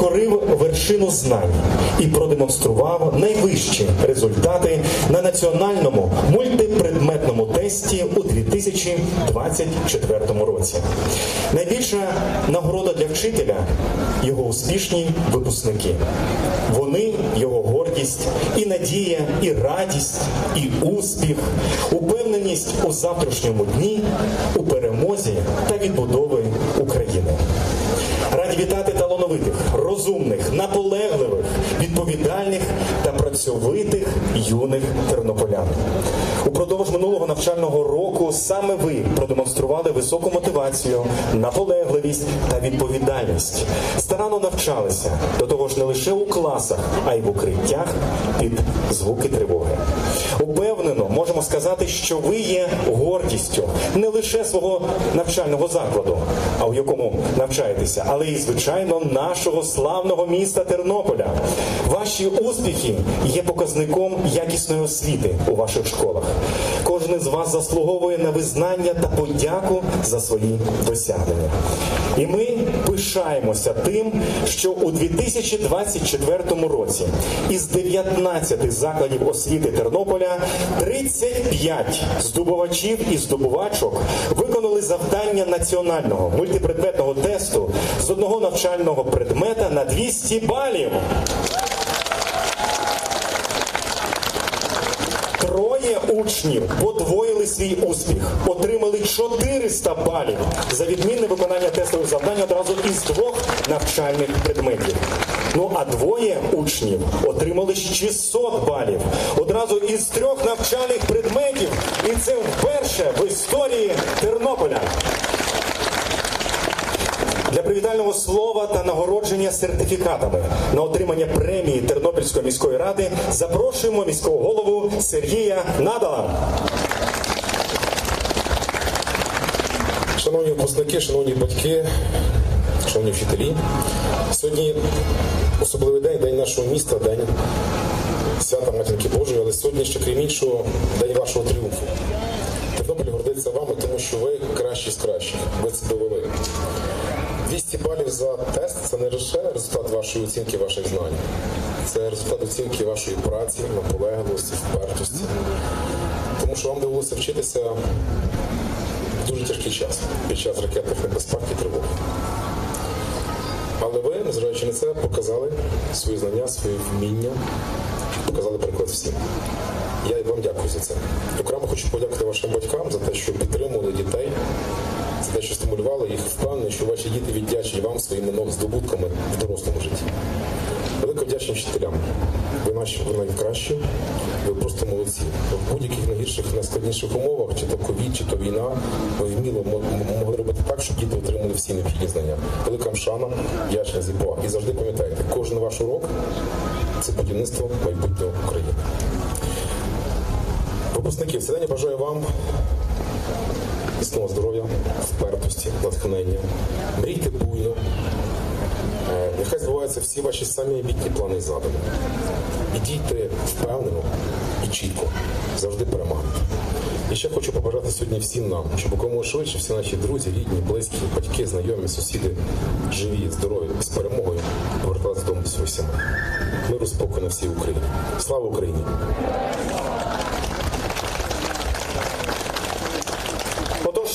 підкорив вершину знань і продемонстрував найвищі результати на національному мультипредметному тесті у 2024 році. Найбільша нагорода для вчителя його успішні випускники. Вони його гордість і надія, і радість, і успіх, упевненість у завтрашньому дні, у перемозі та відбудови України. Раді вітати талановитих, розумних, наполегливих, відповідальних та працьовитих юних тернополян. Упродовж минулого навчального року саме ви продемонстрували високу мотивацію, наполегливість та відповідальність. Старанно навчалися до того ж не лише у класах, а й в укриттях під звуки тривоги. Упевнено можемо сказати, що ви є гордістю не лише свого навчального закладу, а в якому навчаєтеся, але і звичайно нашого славного міста Тернополя. Ваші успіхи є показником якісної освіти у ваших школах. Кожен із вас заслуговує на визнання та подяку за свої досягнення. І ми пишаємося тим, що у 2024 році із 19 закладів освіти Тернополя 35 здобувачів і здобувачок виконали завдання національного мультипредметного тесту з одного навчального предмета на 200 балів. Учнів подвоїли свій успіх, отримали 400 балів за відмінне виконання тестових завдань одразу із двох навчальних предметів. Ну а двоє учнів отримали 600 балів одразу із трьох навчальних предметів. І це вперше в історії Тернополя. Привітального слова та нагородження сертифікатами на отримання премії Тернопільської міської ради запрошуємо міського голову Сергія Надала. Шановні випускники, шановні батьки, шановні вчителі, сьогодні особливий день, день нашого міста, день свята Матінки Божої, але сьогодні ще крім іншого, день вашого тріумфу. Тернопіль гордиться вами, тому що ви кращі з кращих. Ви це довели. 200 балів за тест це не лише результат вашої оцінки ваших знань. Це результат оцінки вашої праці, наполегливості, впертості. Тому що вам довелося вчитися дуже тяжкий час під час ракетних небезпек і тривог. Але ви, незважаючи на це, показали свої знання, свої вміння, показали приклад всім. Я вам дякую за це. Окремо хочу подякувати вашим батькам за те, що підтримували дітей, за те, що стимулювали їх впевнений, що ваші діти віддячать вам своїми новими здобутками в дорослому житті. Велико вдячні вчителям. Ви наші ви найкращі, ви просто молодці. В будь-яких найгірших, найскладніших умовах, чи то ковід, чи то війна, ви вміло могли робити так, щоб діти отримали всі необхідні знання. Велика вам шана, вдячність і повага. І завжди пам'ятайте, кожен ваш урок це будівництво майбутнього України. Випускники, в цей день я бажаю вам міцного здоров'я, впертості, натхнення. Мрійте буйно. Е, Нехай збуваються всі ваші самі амбітні плани і задуми. І дійте впевнено і чітко, завжди перемагайте. І ще хочу побажати сьогодні всім нам, щоб якомога швидше всі наші друзі, рідні, близькі, батьки, знайомі, сусіди, живі, здорові, з перемогою поверталися додому до своїх сімей. Миру спокою на всій Україні. Слава Україні!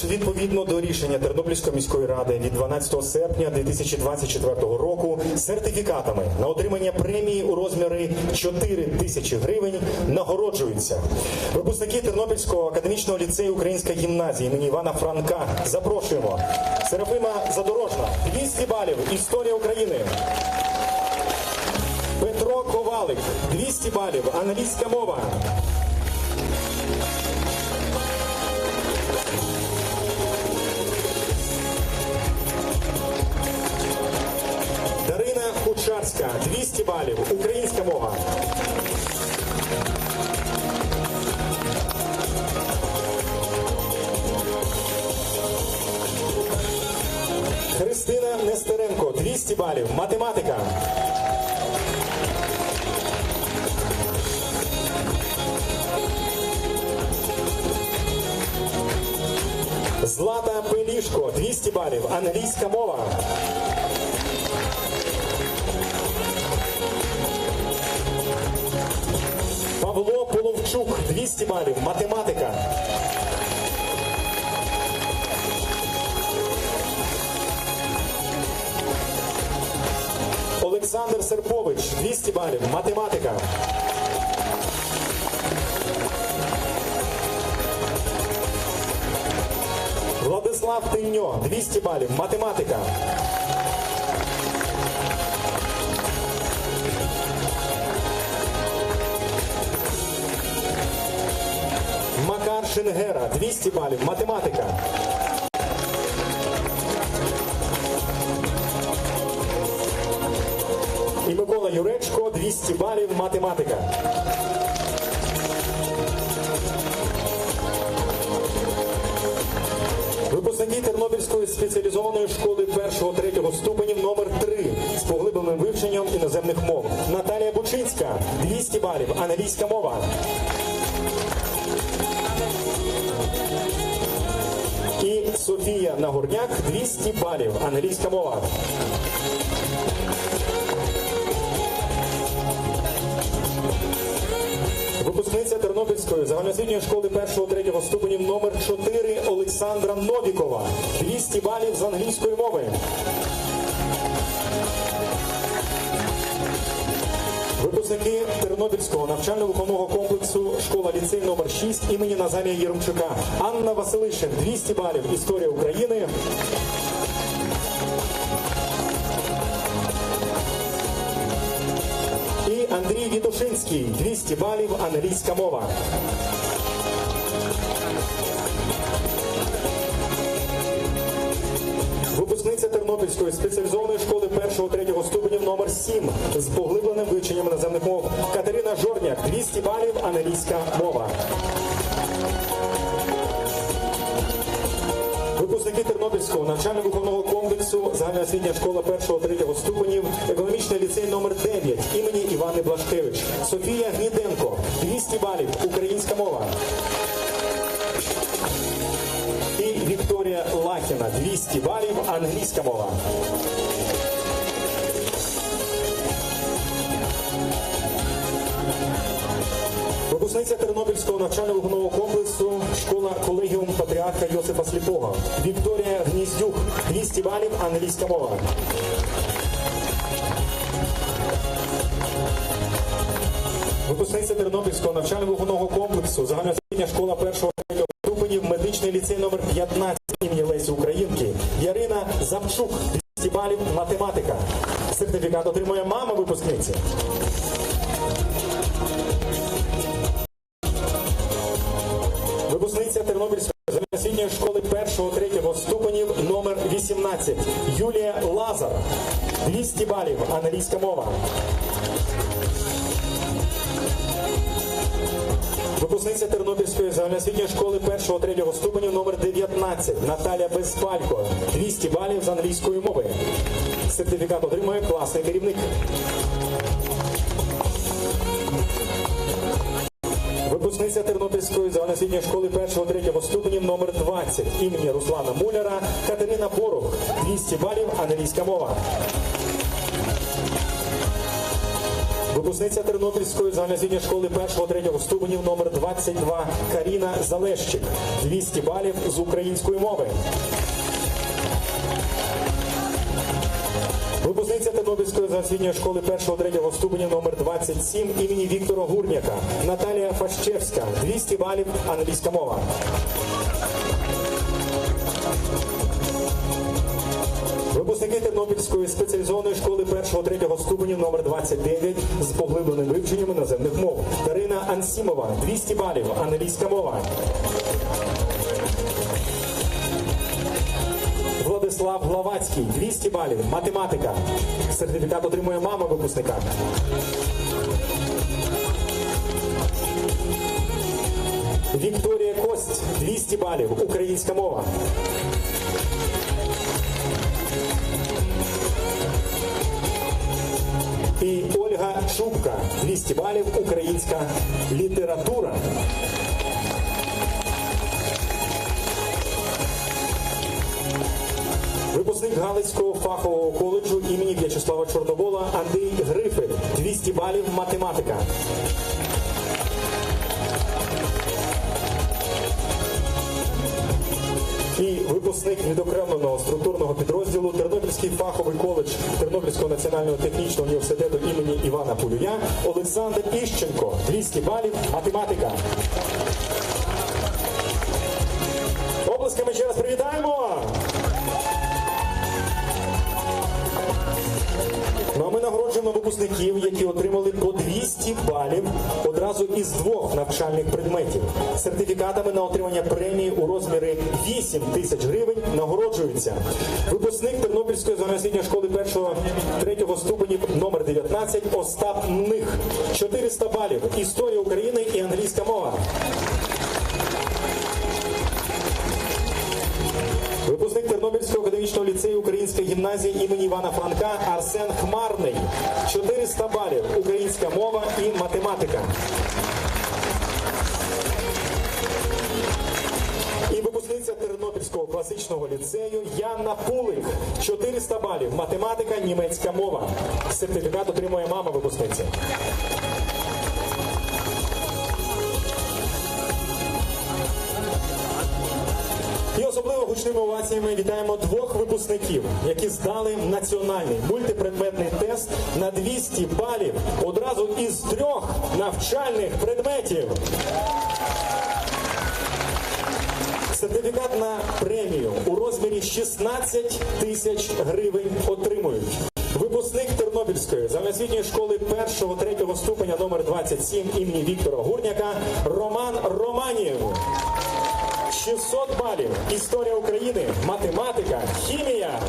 Відповідно до рішення Тернопільської міської ради від 12 серпня 2024 року сертифікатами на отримання премії у розмірі 4 тисячі гривень нагороджуються випускники Тернопільського академічного ліцею Українська гімназія імені Івана Франка. Запрошуємо Серафима Задорожна, 200 балів. Історія України. Петро Ковалик, 200 балів. Англійська мова. Кучарська, 200 балів. Українська мова. Христина Нестеренко, 200 балів. Математика. Злата Пелішко, 200 балів. Англійська мова. Романчук 200 балів. Математика. Олександр Серпович 200 балів. Математика. Владислав Тиньо 200 балів. Математика. Шенгера 200 балів. Математика. І Микола Юречко 200 балів. Математика. Випускники Тернопільської спеціалізованої школи першого-третього ступенів номер 3 з поглибленим вивченням іноземних мов. Наталія Бучинська 200 балів. Англійська мова. Софія Нагорняк 200 балів. Англійська мова. Випускниця Тернопільської загальноосвітньої школи першого-третього ступенів номер 4 Олександра Новікова. 200 балів з англійської мови. Випускники Тернопільського навчально-виховного комплексу школа ліцей номер 6 імені Назарія Єрмчука. Анна Василишин 200 балів. Історія України. І Андрій Вітушинський 200 балів. Англійська мова. Тернопільської спеціалізованої школи першого-третього ступенів номер 7 з поглибленим вивченням іноземних мов. Катерина Жорняк 200 балів. Англійська мова. Випускники Тернопільського навчально-виховного комплексу загальноосвітня школа першого-третього ступенів, економічний ліцей номер 9 імені Івани Блашкевич. Софія Гніденко 200 балів. Українська мова. Вікторія 200 балів. Англійська мова. Випускниця Тернопільського навчально-виховного комплексу школа колегіум патріарха Йосипа Сліпого. Вікторія Гніздюк 200 балів. Англійська мова. Випускниця Тернопільського навчально-виховного комплексу загальноосвітня школа першого третього ступенів медичний ліцей номер 15 імені Лесі Українки. Ярина 200 балів. Математика. Сертифікат отримує мама випускниці. Випускниця Тернопільської загальноосвітньої школи першого-третього ступенів номер 18 Юлія Лазар. 200 балів. Англійська мова. Випускниця Тернопільської загальноосвітньої школи першого-третього ступенів номер 19 Наталя Безпалько. 200 балів з англійської мови. Сертифікат отримує класний керівник. Випускниця Тернопільської загальноосвітньої школи першого-третього ступенів номер 20 імені Руслана Муляра Катерина Борух. 200 балів. Англійська мова. Випускниця Тернопільської загальноосвітньої школи першого-третього ступенів номер 22 Каріна Залещик. 200 балів з української мови. Випускниця Тернопільської загальноосвітньої школи першого-третього ступенів номер 27 імені Віктора Гурняка. Наталія Фащевська. 200 балів. Англійська мова. Випускники Тернопільської спеціалізованої школи першого-третього ступенів номер 29 з поглибленим вивченням іноземних мов. Дарина Ансімова 200 балів. Англійська мова. Владислав Главацький 200 балів. Математика. Сертифікат отримує мама випускника. Вікторія Кость 200 балів. Українська мова. І Ольга Шубка 200 балів. Українська література. Випускник Галицького фахового коледжу імені В'ячеслава Чорновола Андрій Грифель 200 балів математика. І випускник відокремленого структурного підрозділу Тернопільський фаховий коледж Тернопільського національного технічного університету імені Івана Пулюя Олександр Іщенко. 200 балів, математика. Оплесками ще раз привітаємо! Ну а ми нагороджуємо випускників, які отримали по 200 балів одразу із двох навчальних предметів. Сертифікатами на отримання премії у розмірі 8 тисяч гривень нагороджуються. Випускник Тернопільської загальноосвітньої школи 1-3 ступенів номер 19 Остап Мних. 400 балів. Історія України і англійська мова. Тернопільського академічного ліцею Української гімназії імені Івана Франка Арсен Хмарний. 400 балів. Українська мова і математика. І випускниця Тернопільського класичного ліцею Яна Пулик. 400 балів. Математика, німецька мова. Сертифікат отримує мама випускниці. Гучними оваціями вітаємо двох випускників, які здали національний мультипредметний тест на 200 балів одразу із трьох навчальних предметів. Сертифікат на премію у розмірі 16 тисяч гривень отримують. Випускник Тернопільської загальноосвітньої школи 1-3 ступеня номер 27 імені Віктора Гурняка Роман Романів. 600 балів. Історія України, математика, хімія.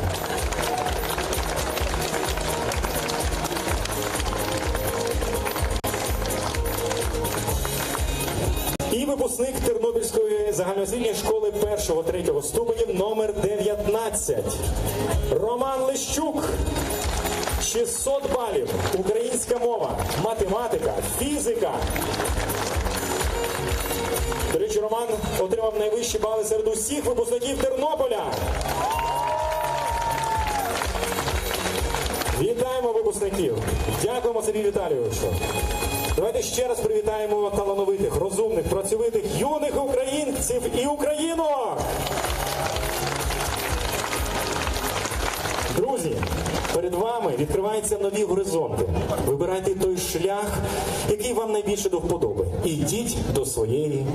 І випускник Тернопільської загальноосвітньої школи 1-3 ступенів номер 19. Роман Лищук. 600 балів. Українська мова, математика, фізика. До речі, Роман отримав найвищі бали серед усіх випускників Тернополя. Вітаємо випускників! Дякуємо Сергію Віталійовичу. Давайте ще раз привітаємо талановитих, розумних, працьовитих, юних українців і українок! Перед вами відкриваються нові горизонти. Вибирайте той шлях, який вам найбільше до вподоби. І йдіть до своєї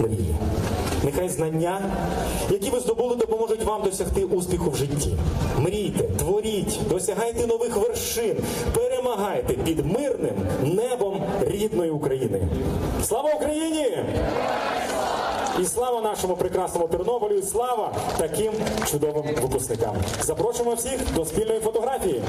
мрії. Нехай знання, які ви здобули, допоможуть вам досягти успіху в житті. Мрійте, творіть, досягайте нових вершин, перемагайте під мирним небом рідної України. Слава Україні! І слава нашому прекрасному Тернополю, і слава таким чудовим випускникам. Запрошуємо всіх до спільної фотографії.